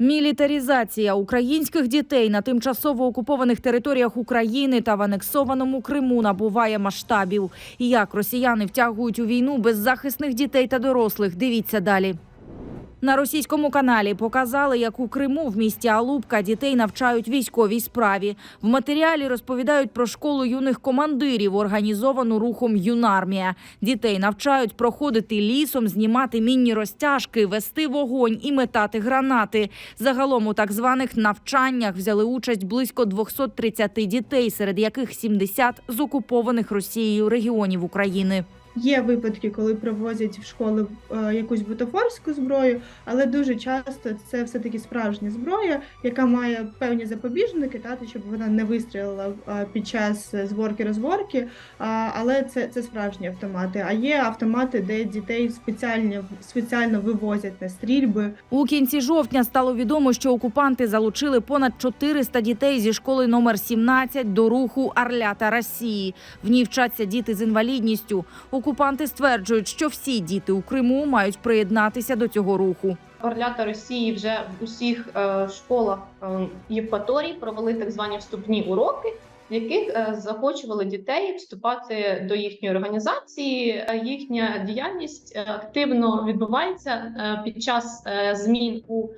Мілітарізація українських дітей на тимчасово окупованих територіях України та в анексованому Криму набуває масштабів. Як росіяни втягують у війну беззахисних дітей та дорослих. Дивіться далі. На російському каналі показали, як у Криму в місті Алубка дітей навчають військовій справі. В матеріалі розповідають про школу юних командирів, організовану рухом Юнармія. Дітей навчають проходити лісом, знімати мінні розтяжки, вести вогонь і метати гранати. Загалом у так званих навчаннях взяли участь близько 230 дітей, серед яких 70 з окупованих Росією регіонів України. Є випадки, коли привозять в школи е, якусь бутафорську зброю, але дуже часто це все-таки справжня зброя, яка має певні запобіжники, та, щоб вона не вистрілила е, під час зборки-розборки. А, але це, це справжні автомати. А є автомати, де дітей спеціально, спеціально вивозять на стрільби. У кінці жовтня стало відомо, що окупанти залучили понад 400 дітей зі школи номер 17 до руху Орлята Росії. В ній вчаться діти з інвалідністю. Окупанти стверджують, що всі діти у Криму мають приєднатися до цього руху. Орлята Росії вже в усіх е, школах е, Євпаторії провели так звані вступні уроки, в яких е, захочували дітей вступати до їхньої організації. Їхня діяльність активно відбувається під час змін у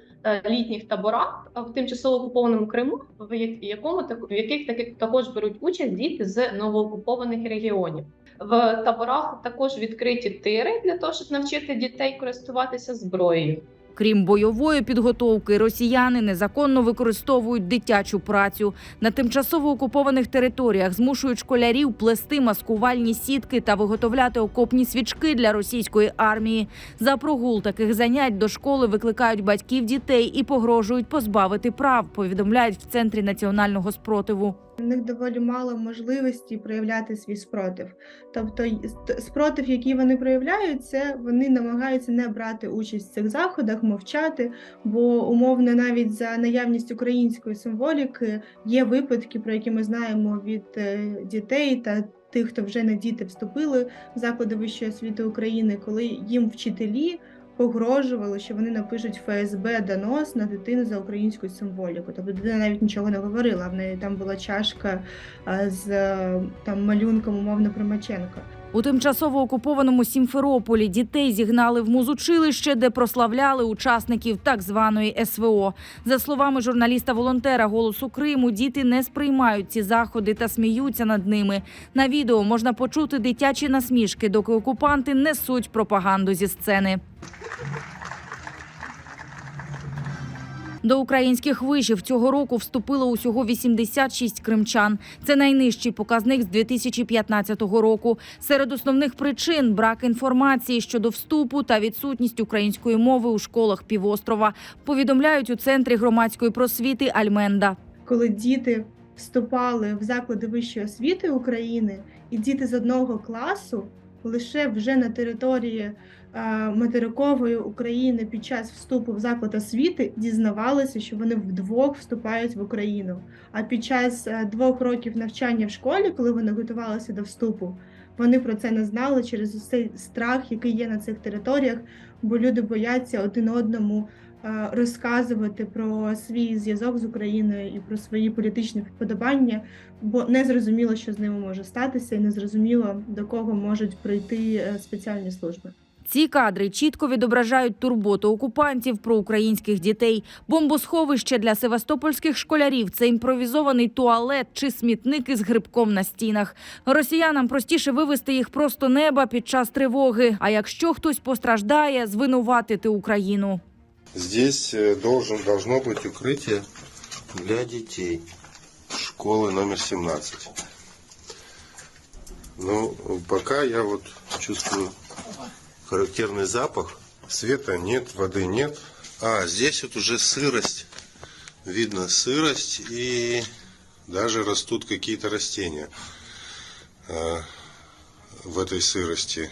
літніх таборах в тимчасово окупованому Криму, в якому в яких також беруть участь діти з новоокупованих регіонів. В таборах також відкриті тири для того, щоб навчити дітей користуватися зброєю. Крім бойової підготовки, росіяни незаконно використовують дитячу працю. На тимчасово окупованих територіях змушують школярів плести маскувальні сітки та виготовляти окопні свічки для російської армії. За прогул таких занять до школи викликають батьків дітей і погрожують позбавити прав. Повідомляють в центрі національного спротиву. В них доволі мало можливості проявляти свій спротив. Тобто, спротив, який вони проявляють, це вони намагаються не брати участь в цих заходах, мовчати. Бо умовно, навіть за наявність української символіки є випадки, про які ми знаємо від е, дітей та тих, хто вже на діти вступили в заклади вищої освіти України, коли їм вчителі. Погрожували, що вони напишуть ФСБ донос на дитину за українську символіку. Тобто дитина навіть нічого не говорила. В неї там була чашка з е, там малюнком, умовно Примаченка. У тимчасово окупованому Сімферополі дітей зігнали в музучилище, де прославляли учасників так званої СВО. За словами журналіста-волонтера Голосу Криму, діти не сприймають ці заходи та сміються над ними. На відео можна почути дитячі насмішки, доки окупанти несуть пропаганду зі сцени. До українських вишів цього року вступило усього 86 кримчан. Це найнижчий показник з 2015 року. Серед основних причин брак інформації щодо вступу та відсутність української мови у школах півострова. Повідомляють у центрі громадської просвіти Альменда. Коли діти вступали в заклади вищої освіти України, і діти з одного класу лише вже на території материкової України під час вступу в заклад освіти дізнавалися, що вони вдвох вступають в Україну. А під час е, двох років навчання в школі, коли вони готувалися до вступу, вони про це не знали через цей страх, який є на цих територіях, бо люди бояться один одному е, розказувати про свій зв'язок з Україною і про свої політичні вподобання, бо не зрозуміло, що з ними може статися, і не зрозуміло до кого можуть прийти е, спеціальні служби. Ці кадри чітко відображають турботу окупантів про українських дітей. Бомбосховище для севастопольських школярів це імпровізований туалет чи смітник із грибком на стінах. Росіянам простіше вивести їх просто неба під час тривоги. А якщо хтось постраждає, звинуватити Україну. Здесь э, должен, должно быть укрытие для детей школы номер 17. Ну, пока я вот чувствую характерный запах. Света нет, воды нет. А, здесь вот уже сырость. Видно сырость и даже растут какие-то растения а, в этой сырости.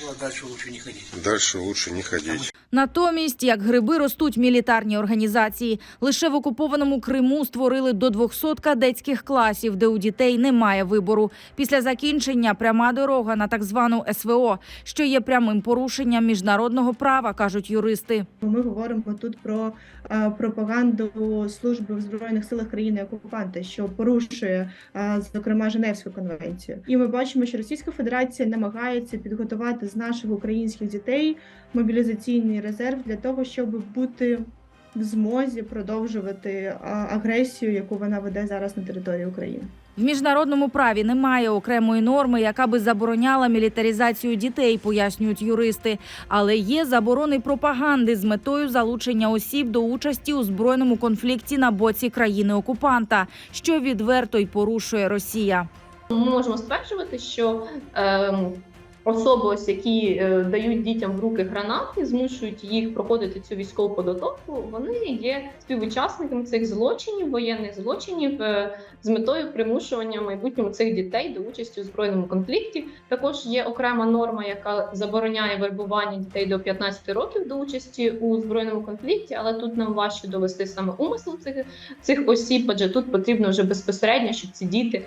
Ну, а дальше лучше не ходить. Дальше лучше не ходить. Натомість, як гриби, ростуть мілітарні організації. Лише в окупованому Криму створили до 200 кадетських класів, де у дітей немає вибору. Після закінчення пряма дорога на так звану СВО, що є прямим порушенням міжнародного права, кажуть юристи. Ми говоримо тут про е, пропаганду служби в збройних силах країни окупанта, що порушує е, зокрема Женевську конвенцію. І ми бачимо, що Російська Федерація намагається підготувати з наших українських дітей мобілізаційний резерв для того, щоб бути в змозі продовжувати агресію, яку вона веде зараз на території України. В міжнародному праві немає окремої норми, яка би забороняла мілітаризацію дітей, пояснюють юристи. Але є заборони пропаганди з метою залучення осіб до участі у збройному конфлікті на боці країни-окупанта, що відверто й порушує Росія. Ми можемо стверджувати, що ем, особи, ось, які е, дають дітям в руки гранати, змушують їх проходити цю військову підготовку, вони є співучасниками цих злочинів, воєнних злочинів е, з метою примушування майбутньому цих дітей до участі у збройному конфлікті. Також є окрема норма, яка забороняє вербування дітей до 15 років до участі у збройному конфлікті, але тут нам важче довести саме умисел цих, цих осіб, адже тут потрібно вже безпосередньо, щоб ці діти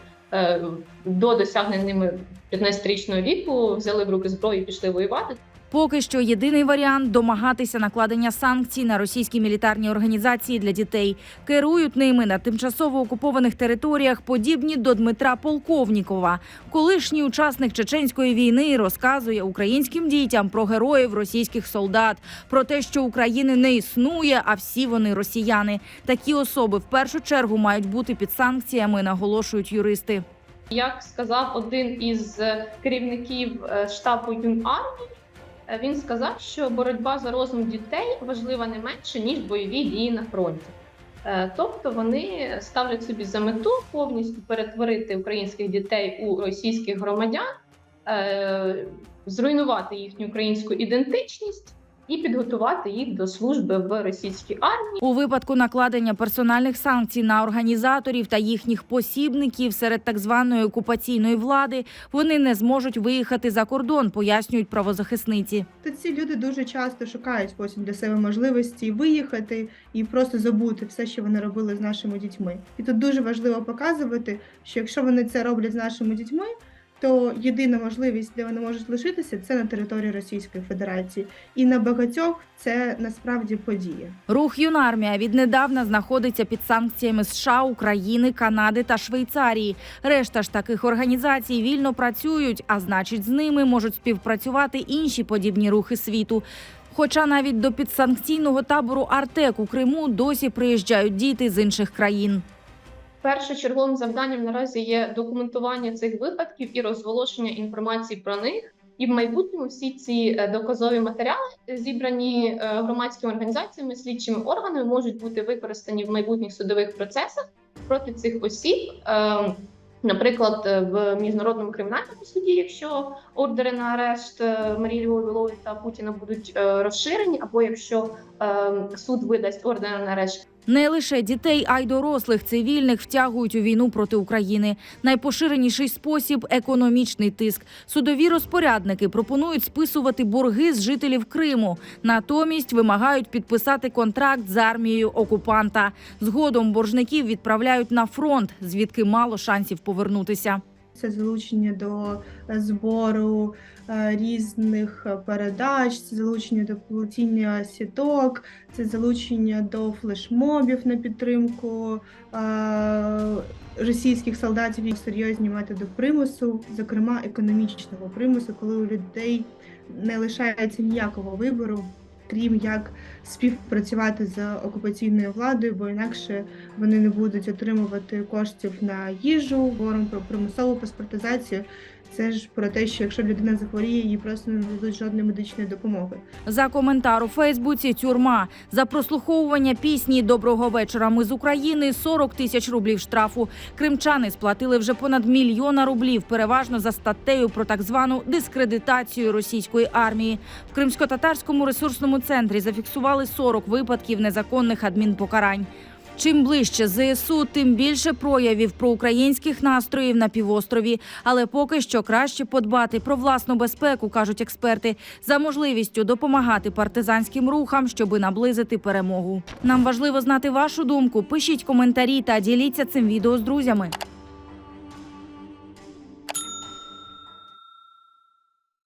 до досягнення ними 15-річного віку взяли в руки зброю і пішли воювати. Поки що єдиний варіант домагатися накладення санкцій на російські мілітарні організації для дітей. Керують ними на тимчасово окупованих територіях, подібні до Дмитра Полковнікова. Колишній учасник чеченської війни розказує українським дітям про героїв російських солдат, про те, що України не існує, а всі вони росіяни. Такі особи в першу чергу мають бути під санкціями, наголошують юристи. Як сказав один із е, керівників е, штабу ЮНАРМІ, е, він сказав, що боротьба за розум дітей важлива не менше ніж бойові дії на фронті. Е, Тобто вони ставлять собі за мету повністю перетворити українських дітей у російських громадян, е, зруйнувати їхню українську ідентичність і підготувати їх до служби в російській армії. У випадку накладення персональних санкцій на організаторів та їхніх посібників серед так званої окупаційної влади вони не зможуть виїхати за кордон, пояснюють правозахисниці. То ці люди дуже часто шукають потім для себе можливості виїхати і просто забути все, що вони робили з нашими дітьми. І тут дуже важливо показувати, що якщо вони це роблять з нашими дітьми, то єдина можливість, де вони можуть лишитися, це на території Російської Федерації. І на багатьох це насправді подія. Рух юнармія віднедавна знаходиться під санкціями США, України, Канади та Швейцарії. Решта ж таких організацій вільно працюють, а значить, з ними можуть співпрацювати інші подібні рухи світу. Хоча навіть до підсанкційного табору Артек у Криму досі приїжджають діти з інших країн. Першочерговим завданням наразі є документування цих випадків і розголошення інформації про них. І в майбутньому всі ці е, доказові матеріали, зібрані е, громадськими організаціями, слідчими органами, можуть бути використані в майбутніх судових процесах проти цих осіб. Е, Наприклад, е, в міжнародному кримінальному суді, якщо ордери на арешт е, Марії Львової та Путіна будуть е, розширені, або якщо е, суд видасть ордер на арешт Не лише дітей, а й дорослих цивільних втягують у війну проти України. Найпоширеніший спосіб економічний тиск. Судові розпорядники пропонують списувати борги з жителів Криму. Натомість вимагають підписати контракт з армією окупанта. Згодом боржників відправляють на фронт, звідки мало шансів повернутися. Це залучення до е, збору е, різних е, передач, це залучення до платіння сіток, це залучення до флешмобів на підтримку російських солдатів і серйозні методи примусу, зокрема економічного примусу, коли у людей не лишається ніякого вибору. Крім як співпрацювати з окупаційною владою, бо інакше вони не будуть отримувати коштів на їжу. Говоримо про примусову паспортизацію. Це ж про те, що якщо людина захворіє, їй просто не дадуть жодної медичної допомоги. За коментар у Фейсбуці тюрма за прослуховування пісні Доброго вечора. Ми з України 40 тисяч рублів штрафу. Кримчани сплатили вже понад мільйона рублів, переважно за статтею про так звану дискредитацію російської армії. В кримсько-татарському ресурсному центрі зафіксували 40 випадків незаконних адмінпокарань. Чим ближче ЗСУ, тим більше проявів проукраїнських настроїв на півострові. Але поки що краще подбати про власну безпеку, кажуть експерти, за можливістю допомагати партизанським рухам, щоби наблизити перемогу. Нам важливо знати вашу думку. Пишіть коментарі та діліться цим відео з друзями.